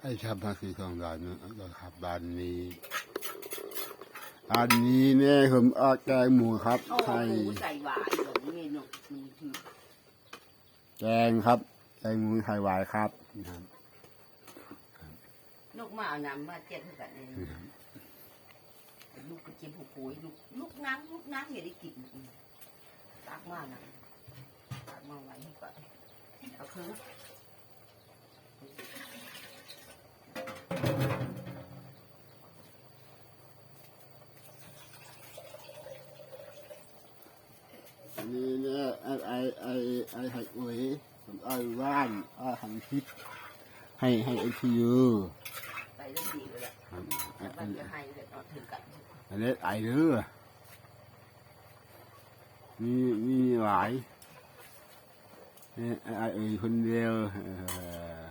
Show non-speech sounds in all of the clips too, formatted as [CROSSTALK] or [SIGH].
ไอ้ชับมาคือสองดานนะก็ครับบ้านนี้อันนี้เนี่ยผมเอาแกงหมูครับโอ้ไข่โหใส่หวายแบบนี้เนาะมันคือแกงครับแกงหมูไข่หวายครับนะครับนกมาเอาน้ำมาเจ็ดเท่ากันเลยลูกกระเจี๊ยบผูกปุ๋ยลูกลูกน้ำลูกน้ำอย่าได้กินตักมานะตักมาไว้ให้ก่อนเอาคืออัน นี้เนี่ยไอไอไอไอไข่อุ๋ยผมเอว่านเอหันทิพให้ให้ไอทียูไปเรื่องดีเลยแหละมันจะให้เลยเนาถึงกันอันนี้ไอเด้อมีมีหลายไอไอคนเดียวเออ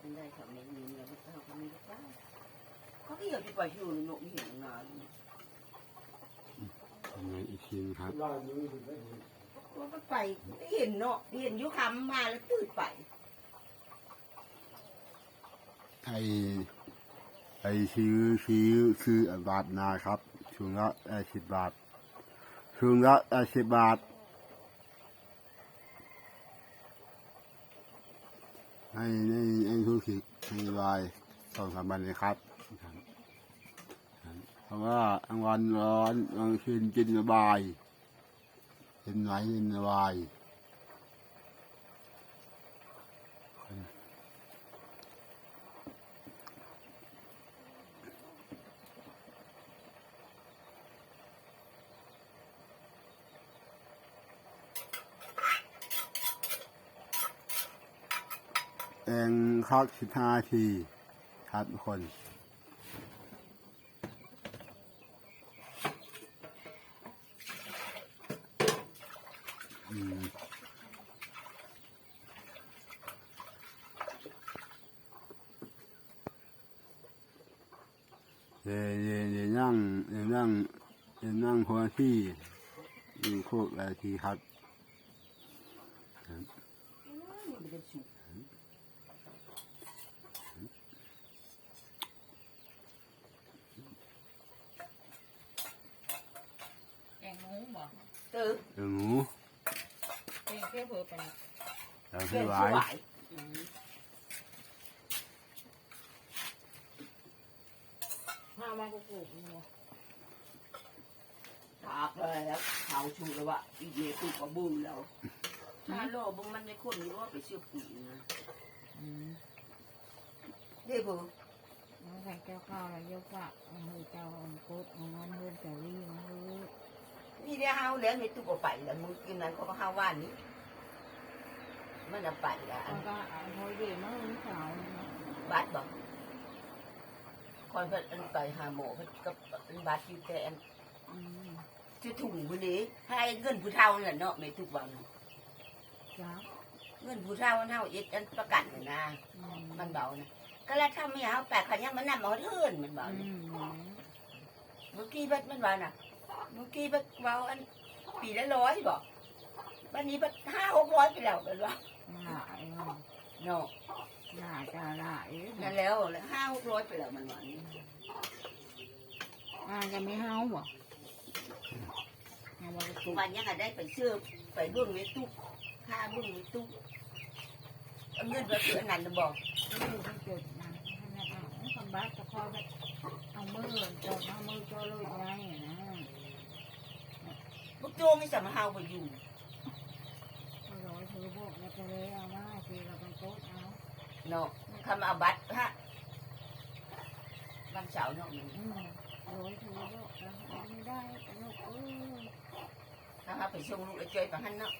มันได้ทำเมนูเนี่ยมันเขาไม่ได้บ้าง เขาก็อยากจะไปอยู่ในนกเห็นงานทำไงอีกทีนะครับว่าก็ไปไม่เห็นเนาะเห็นยุคำมาแล้วตื่นไปไอไอซื้อซื้อซื้อบาทนาครับชุงละไอสิบบาทชุงละไอสิบบาท ให้ให้ให้ทุกสิให้วายสองสามวันเลยครับ ราะว่ากลางวันร้อนกลางคืนกินสบายกินไหนกินสบายเองคักสิบห้าทีครับทุกคน เดี๋ยวเดี๋ยวเดี๋ยวนั่งเดี๋ยวนั่งเดี๋ยวนั่งหัวที่อยู่โคกอะไรทีครับมันจะสุกแกงหมูบ่เติมเดี๋ยวหนูแกง เปรี้ยวเผือไปเดี๋ยวเกลืพี่อไหวสวายห้ามากุกุนี่บ่ถากเลยแล้วเขาชูแล้วว่าอีเยตุกกับบูแล้วถ้าโลบมันไม่คนรู้ว่าไปเชื่อปุ๋ยนะอืมเด้อบูน้องใส่แก้วข้าวแล้วยกว่าเอามือเจ้าอันโคตรเอาเงินเดินเจ้าลี่มาเฮ้ยนี่เดี๋ยวเฮาแล้วไม่ตุกเอาไปแล้วมึงกินนั้นก็เฮาว่านี้ มันเอาไปแล้วอัแล้นวก็เอาหอยเดีมาให้สาวนี่นะบาดบอกคอยเพิ่นอันไปหาหมอเพิ่นกับอันบาดอยู่แต่อันอืมจะถุงผู้นี้ให้เงินผู้เฒ่านั่นแหละเนาะไม่ทุกวันจ้าเงินผู้เฒ่าเฒ่าเอ็ดอันประกันน่ะนะอืมมันเบานะก็แล้วถ้าไม่เอาแปลกขันยังมันนำเอาเทื่อนมันเบาอืนะมเมื่อกี้เบัดมันว่าน่ะเมื่อกี้เบัดเบาอันปีละร้อยบอก วันนี้เบัดห้าหกร้อยไปแล้วเป็นว่าหลายว่ะเนาะหลายจ้าหลายนั่นแล้วแล้วห้าหกร้อยไปแล้วมันว่านี่อ่าจะไม่เฮาบ่เอามากุกุวันยังก็ได้ไปเชื่อไปเบื้องไว้ตุ๊กค่าเบื้องไว้ตุ๊กเอาเงินไปเสือนั่นน่ะบอกไม่ดูที่จุดนะให้แม่เอาเอาคำบัสจะคอยแบบเอามือจดเอามือโจลุยไว้นะพวกโจไม่สามารถเฮาไปอยู่ เอาร้อยถือพวกแล้วจะเลยเอามาทีเราไปโต๊ะเอาเนาะคำเอาบัตรฮะวันเสาร์เนาะมันอืมโอ้ยถือว่าเอาไม่ได้แต่ลูกเอ้ยถ้าเขาไปส่งลูกไอ้จ้อยไปหันเนาะ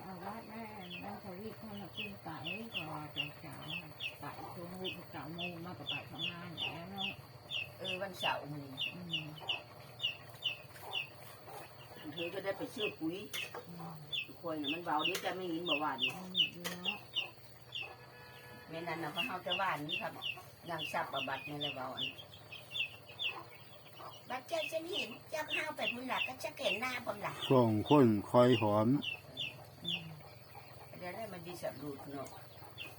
เอาวัดแม่แม่เขาวิ่งเข้ามากินไก่ก็จะสาวไก่ช่วงวิ่งเก่าโมงมากับไปทำงานแล้วเนาะเออวันเสาร์มันอืม เธอก็ได้ไปซื้อปุ๋ยอืมคอยน่ะมันเบาเดี๋ยวจะไม่ยินบอกว่านี่อืมดีเนาะแม่นั่นน่ะเขาเฮาจะว่านนี่ครับนางซับบบัดนี่แหละเบาอันบัดเจ็ดฉันเห็นเจ้าข้าวไปพุ่นหลักก็จะเห็นหน้าผมหลักสองคนคอยหอมเดี๋ยวได้มันดีสับรูดเนาะ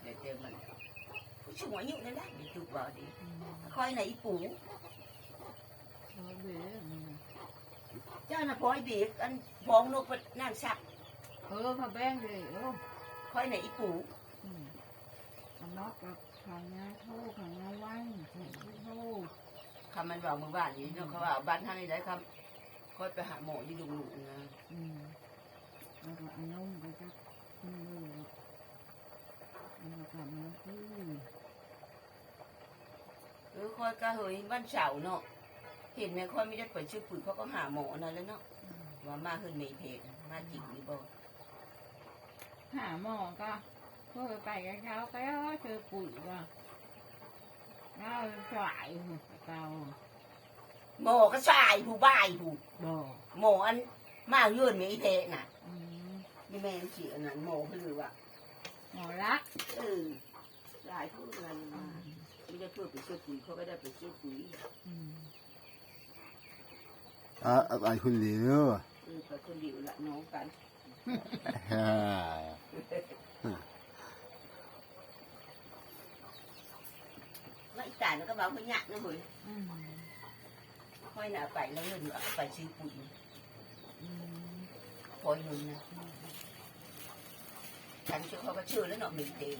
เดี๋ยวเดี๋ยวมันผู้ชายอายุนั่นแหละดีจุกบ่ดีคอยไหนอีปู เขาเบื่อมันเจ้าน่ะพอยบีกอันพองนกไปนั่งสักเออเขาแบ่งเลยเออคอยไหนอีปูอืมเอานอกกับขังงาโทษขังงาวันแข่งโทษคำมันบอกมือบ้านนี้เนาะเขาว่าบ้านท่านนี่ได้คำคอยไปหาหมอที่ลุงลุงนะอืมแล้วก็เอานุ่มไปจับมือแล้วก็กลับมาที่เออคอยก็เฮยบ้านเสาเนาะ เห็นไหมคอยไม่ได้เปิดชื่อปุ๋ยเขาก็หาหมอนั่นแล้วเนาะว่ามาขึ้นเมเพจมาจริงหรือเปล่าหาหมอก็เพื่อไปกับเขาก็เจอปุ๋ยว่ะเราสายหัวเตาหมอก็สายผู้บ่ายผู้บ่หมออันมายื่นเมเพจน่ะอืมนี่แม่เสียนั่นหมอเขาเลยว่าหมอรักเออหลายผู้งานมาไม่ได้เพื่อไปซื้อปุ๋ยเขาก็ได้ไปซื้อปุ๋ย อ่าไปคนเดียวอือไปคนเดียวละน้องกันฮ่าไม่จ่ายแล้วก็ báo ừ, cái [LAUGHS] nhạn nữa rồi. Ừ. Coi là phải lấy lần nữa phải xin quỷ coi lần chẳng chứ không có chưa nữa nó mình tìm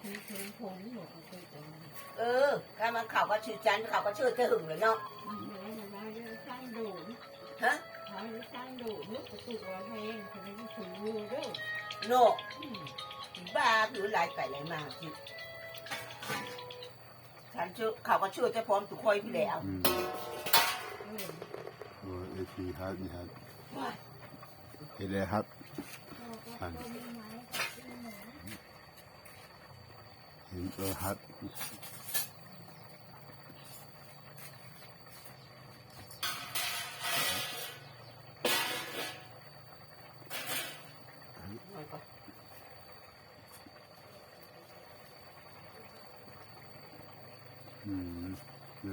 คืออผค่เออถ้ามันเขาก็ชื่อจันเขาก็ชื่อเธอหึงเลยเนาะฮะสร้างดูนึกประตูเราแห้งคนนี้ถือรูด้วยโนบ้าหรือไรไปไรมาจิฉันชื่อเขาก็ชื่อจะพร้อมถูกคอยพี่แล้วเอฟีฮัทนี่ฮัทเอเดฮัทอัน ย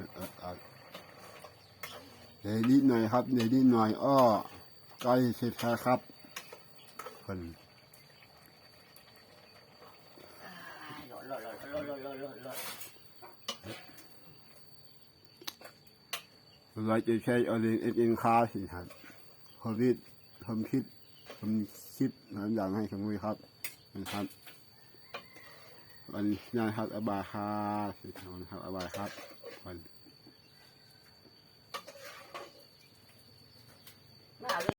อะอะเดี๋ยวนิดหน่อยครับเดี๋ยวนิดหน่อยอ้อใกล้เสร็จแล้วครับคน เราจะใช้อลินเอ็นเอ็คาสิครับผมคิดผมคิดผมคิดหลายอย่างให้สมุยครับนะครับวันนี้นะครับอบายคาสิครับอบายครับวัน